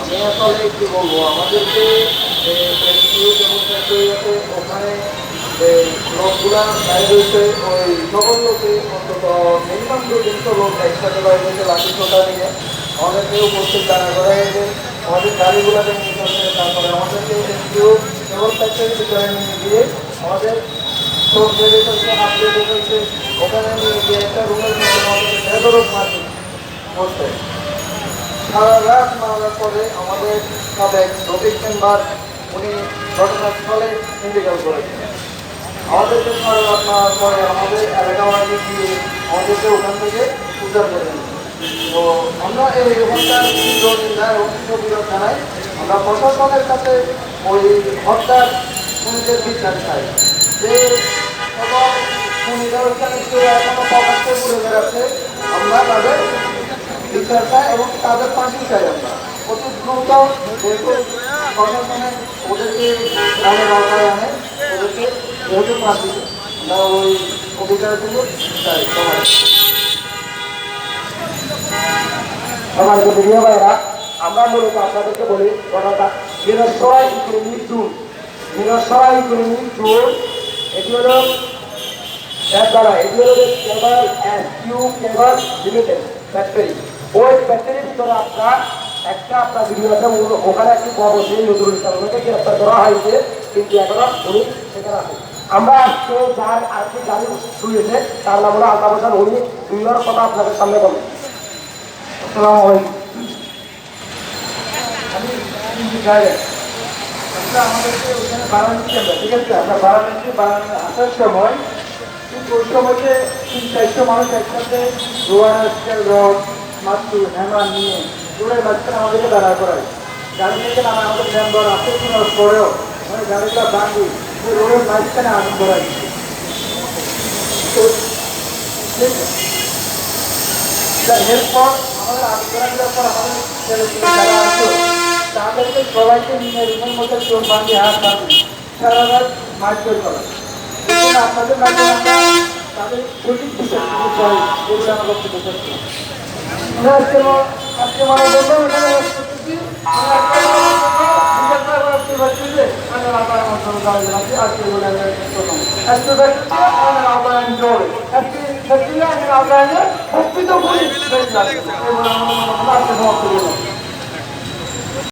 আমি আসলে কি বলব, আমাদেরকে ওখানে লোকগুলা বাইরে হয়েছে ওই সকল লোকে অন্তত মিনিমাম দু তিনশো লোক একসাথে বাইরে হয়েছে লাঠি ছোটা নিয়ে আমাদেরকে উপস্থিত দাঁড়া করা হয়েছে আমাদের গাড়িগুলোকে নিয়ে তারপরে আমাদেরকে কেউ কেবল ফ্যাক্টরির ভিতরে নিয়ে গিয়ে আমাদের চোখ বেঁধে ফেলছে হাত ফেলছে ওখানে নিয়ে গিয়ে একটা রুমের মধ্যে আমাদেরকে বেদরক মারছে বসতে সারা রাত মারার পরে আমাদের সাবেক রফিক মেম্বার, উনি ঘটনাস্থলে ইন্টিকাল করেছেন। আমাদেরকে সারা রাত মারার পরে আমাদের এলাকাবাসী গিয়ে আমাদেরকে ওখান থেকে উদ্ধার করে নেন তো আমরা এই হত্যার তীব্র নিন্দা জানাই। আমরা প্রশাসনের কাছে ওই হত্যার খুনিদের বিচার চাই। যে এবং খুনিরা ওখানে এখনও প্রকাশ্যে বেড়াচ্ছে, আমরা তাদের বিচার এবং তাদের ফাঁসি চাই আমরা। অতি দ্রুত প্রশাসনে ওদেরকে ফাঁসি আমরা আমার যে প্রিয় আমরা মূলত আপনাদেরকে বলি, কথাটা Mirsharai economic zone. Mirsharai economic zone, এটি হলো এর দ্বারা, এটি হলো কিউ কেবল লিমিটেড ফ্যাক্টরি ওই ফ্যাক্টরির ভিতরে আপনার একটা আপনার ভিডিও আছে ওখানে একটি বড় সেই নজরুল ইসলামকে গ্রেপ্তার করা হয়েছে। কিন্তু এখনও উনি সেখানে আছে আমরা আজকে যার আজকে গাড়ি শুয়েছে তার নাম হলো আলতাফ হোসেন। উনি দুইবার কথা আপনাদের সামনে বলেন। আসসালামু আলাইকুম। আমাদেরকে ওখানে আমরা ঠিক আছে? আমরা বারাণসী বারাণসী আসার সময় ওই সময়তে তিন, চারশো মানুষ একসাথে রোয়ার মাতৃ হ্যামা নিয়ে রোডের মাঝখানে আমাদেরকে দাঁড়া করায় গাড়ি থেকে নামে আমাদের মেম্বার আসতে শোনার পরেও মানে বাঙ্গি ওই রোডের মাঝখানে আগুন করাই আমাদের আলোচনাগুলোর পর আমাদের নিয়ে আপনাদের মাধ্যমে আমরা তাদের সঠিক চাই এগুলো আমরা আমরা আজকে আজকে মানে বললাম এখানে করতেছি। আজকে আজকে। আজকে। আজকে